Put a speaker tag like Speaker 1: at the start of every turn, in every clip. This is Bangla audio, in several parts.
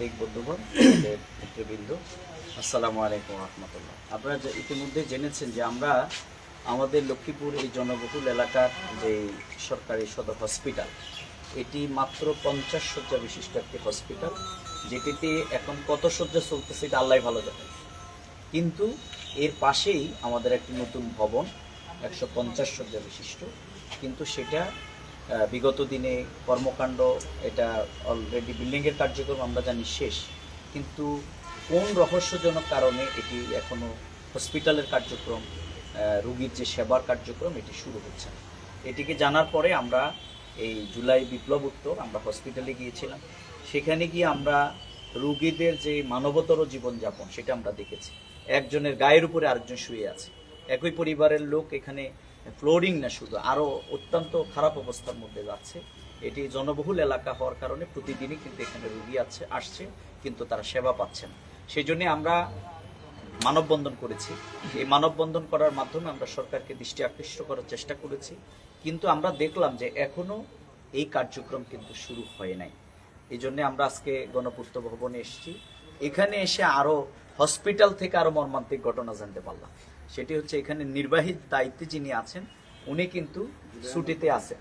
Speaker 1: সাংবাদিক বন্ধুগণ মিত্রবৃন্দ আসসালামু আলাইকুম রহমতুল্লাহ। আপনারা ইতিমধ্যে জেনেছেন যে আমরা আমাদের লক্ষ্মীপুর এই জনবহুল এলাকার যে সরকারি সদর হসপিটাল, এটি মাত্র পঞ্চাশ শয্যা বিশিষ্ট একটি হসপিটাল, যেটিতে এখন কত শয্যা চলতেছে এটা আল্লাহ ভালো জানে। কিন্তু এর পাশেই আমাদের একটি নতুন ভবন, একশো পঞ্চাশ শয্যা বিশিষ্ট, কিন্তু সেটা বিগত দিনে কর্মকাণ্ড, এটা অলরেডি বিল্ডিংয়ের কার্যক্রম আমরা জানি শেষ। কিন্তু কোন রহস্যজনক কারণে এটি এখনও হসপিটালের কার্যক্রম রুগীর যে সেবার কার্যক্রম, এটি শুরু হচ্ছে এটিকে জানার পরে আমরা এই জুলাই বিপ্লব উত্তর আমরা হসপিটালে গিয়েছিলাম। সেখানে গিয়ে আমরা রুগীদের যে মানবতর জীবনযাপন, সেটা আমরা দেখেছি। একজনের গায়ের উপরে আরেকজন শুয়ে আছে। একই পরিবারের লোক এখানে ফ্লোরিং না শুধু আরও অত্যন্ত খারাপ অবস্থার মধ্যে যাচ্ছে। এটি জনবহুল এলাকা হওয়ার কারণে প্রতিদিনই কিন্তু এখানে রুগী আছে, আসছে, কিন্তু তারা সেবা পাচ্ছে না। সেই জন্য আমরা মানববন্ধন করেছি। এই মানববন্ধন করার মাধ্যমে আমরা সরকারকে দৃষ্টি আকৃষ্ট করার চেষ্টা করেছি। কিন্তু আমরা দেখলাম যে এখনও এই কার্যক্রম কিন্তু শুরু হয় নাই। এই জন্য আমরা আজকে গণপূর্ত ভবনে এসেছি। এখানে এসে আরও হসপিটাল থেকে আরও মর্মান্তিক ঘটনা জানতে পারলাম। সেটি হচ্ছে এখানে নির্বাহী দায়িত্বে যিনি আছেন উনি কিন্তু ছুটিতে আছেন।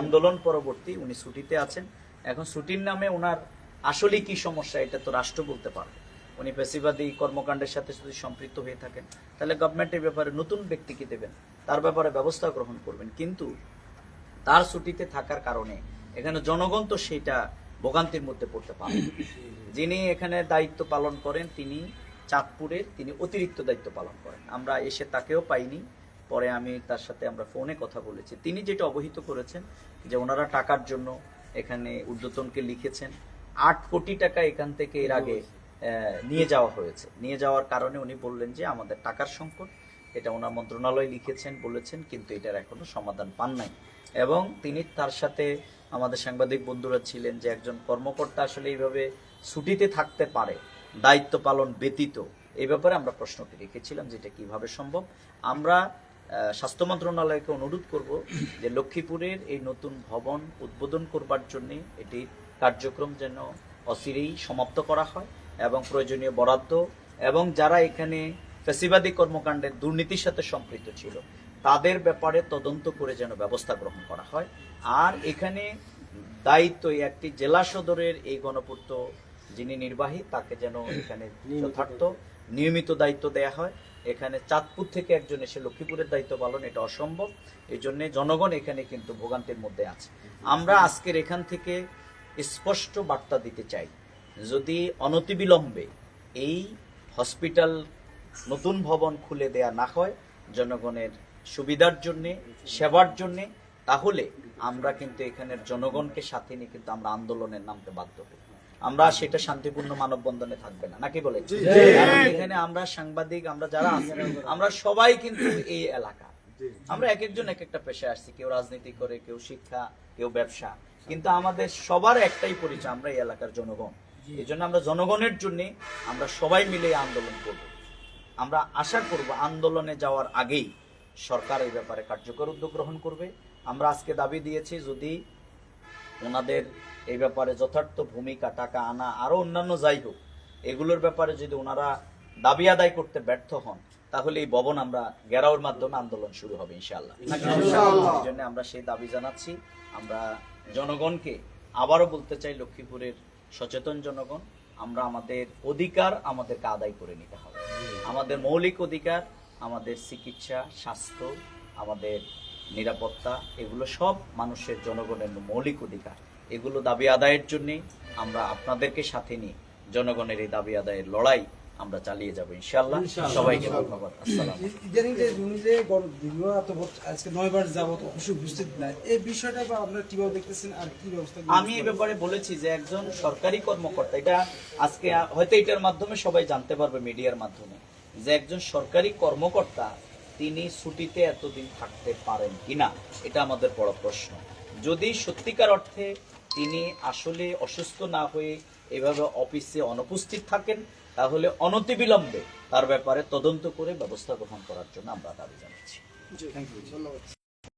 Speaker 1: আন্দোলন পরবর্তী উনি ছুটিতে আছেন। এখন ছুটির নামে ওনার আসলে কি সমস্যা এটা তো রাষ্ট্র বলতে পারবে। উনি পেশিবাদী কর্মকাণ্ডের সাথে যদি সম্পৃক্ত হয়ে থাকেন তাহলে গভর্নমেন্টের ব্যাপারে নতুন ব্যক্তিকে দেবেন? তার ব্যাপারে ব্যবস্থা গ্রহণ করবেন। কিন্তু তার ছুটিতে থাকার কারণে এখানে জনগণ তো সেটা ভোগান্তির মধ্যে পড়তে পারে যিনি এখানে দায়িত্ব পালন করেন তিনি চাঁদপুরের তিনি অতিরিক্ত দায়িত্ব পালন করেন। আমরা এসে তাকেও পাইনি। পরে আমি তার সাথে আমরা ফোনে কথা বলেছি। তিনি যেটা অবহিত করেছেন যে ওনারা টাকার জন্য এখানে ঊর্ধ্বতনকে লিখেছেন। আট কোটি টাকা এখান থেকে এর আগে নিয়ে যাওয়া হয়েছে। নিয়ে যাওয়ার কারণে উনি বললেন যে আমাদের টাকার সংকট। এটা ওনার মন্ত্রণালয় লিখেছেন বলেছেন কিন্তু এটার এখনও সমাধান পান নাই। এবং তিনি তার সাথে আমাদের সাংবাদিক বন্ধুরা ছিলেন যে একজন কর্মকর্তা আসলে এইভাবে ছুটিতে থাকতে পারে। দায়িত্ব পালন ব্যতীত। এই ব্যাপারে আমরা প্রশ্নটি রেখেছিলাম যে এটা কীভাবে সম্ভব। আমরা স্বাস্থ্য মন্ত্রণালয়কে অনুরোধ করব যে লক্ষ্মীপুরের এই নতুন ভবন উদ্বোধন করবার জন্যে এটি কার্যক্রম যেন অচিরেই সমাপ্ত করা হয় এবং প্রয়োজনীয় বরাদ্দ এবং যারা এখানে ফেসিবাদী কর্মকাণ্ডের দুর্নীতির সাথে সম্পৃক্ত ছিল, তাদের ব্যাপারে তদন্ত করে যেন ব্যবস্থা গ্রহণ করা হয়। আর এখানে দায়িত্ব একটি জেলা সদরের এই গণপূর্ত যিনি নির্বাহী তাকে যেন এখানে যথার্থ নিয়মিত দায়িত্ব দেয়া হয়। এখানে চাঁদপুর থেকে একজন এসে লক্ষ্মীপুরের দায়িত্ব পালন এটা অসম্ভব। এই জন্যে জনগণ এখানে কিন্তু ভোগান্তির মধ্যে আছে। আমরা আজকের এখান থেকে স্পষ্ট বার্তা দিতে চাই যদি অনতিবিলম্বে এই হসপিটাল নতুন ভবন খুলে দেয়া না হয় জনগণের সুবিধার জন্যে সেবার জন্যে তাহলে আমরা কিন্তু এখানের জনগণকে সাথে নিয়ে কিন্তু আমরা আন্দোলনের নামতে বাধ্য হই। আমরা সেটা শান্তিপূর্ণ মানববন্ধনে থাকবে না। নাকি বলে এখানে আমরা সাংবাদিক আমরা যারা আছি আমরা সবাই কিন্তু এই এলাকা। আমরা এক একজন এক একটা পেশায় আসছি কেউ রাজনীতি করে কেউ শিক্ষা কেউ ব্যবসা। কিন্তু আমাদের সবার একটাই পরিচয় আমরা এই এলাকার জনগণ। এই জন্য আমরা জনগণের জন্য আমরা সবাই মিলে আন্দোলন করব। আমরা আশা করব আন্দোলনে যাওয়ার আগেই সরকার এই ব্যাপারে কার্যকর উদ্যোগ গ্রহণ করবে। আমরা আজকে দাবি দিয়েছি যদি ওনাদের এই ব্যাপারে যথার্থ ভূমিকা টাকা আনা আরও অন্যান্য যাই হোক এগুলোর ব্যাপারে যদি ওনারা দাবি আদায় করতে ব্যর্থ হন তাহলে এই ভবন আমরা গেরাওর মাধ্যমে আন্দোলন শুরু হবে ইনশাআল্লাহ। এই জন্য আমরা সেই দাবি জানাচ্ছি। আমরা জনগণকে আবারও বলতে চাই লক্ষ্মীপুরের সচেতন জনগণ আমরা আমাদের অধিকার আমাদেরকে আদায় করে নিতে হবে। আমাদের মৌলিক অধিকার আমাদের চিকিৎসা স্বাস্থ্য আমাদের নিরাপত্তা এগুলো সব মানুষের জনগণের মৌলিক অধিকার। এগুলো দাবি আদায়ের জন্য আমরা আপনাদেরকে সাথে নিয়ে জনগণের এই দাবি আদায়ের লড়াই আমরা চালিয়ে যাব ইনশাআল্লাহ। সবাইকে ধন্যবাদ।
Speaker 2: ইদানিং যে উনি যে দীর্ঘ আজকে নয়বার যাবত অবশ্যই উপস্থিত নাই এই বিষয়টা বা আপনারা কীভাবে দেখতেছেন আর কি ব্যবস্থা
Speaker 1: আমি এই ব্যাপারে বলেছি যে একজন সরকারি কর্মকর্তা এটা আজকে হয়তো এটার মাধ্যমে সবাই জানতে পারবে মিডিয়ার মাধ্যমে যে একজন সরকারি কর্মকর্তা তিনি ছুটিতে এতদিন থাকতে পারেন কিনা এটা আমাদের বড় প্রশ্ন। যদি সত্যিকার অর্থে তিনি আসলে অসুস্থ না হয়ে এভাবে অফিসে অনুপস্থিত থাকেন তাহলে অনতিবিলম্বে তার ব্যাপারে তদন্ত করে ব্যবস্থা গ্রহণ করার জন্য আমরা দাবি জানাচ্ছি।
Speaker 2: ধন্যবাদ।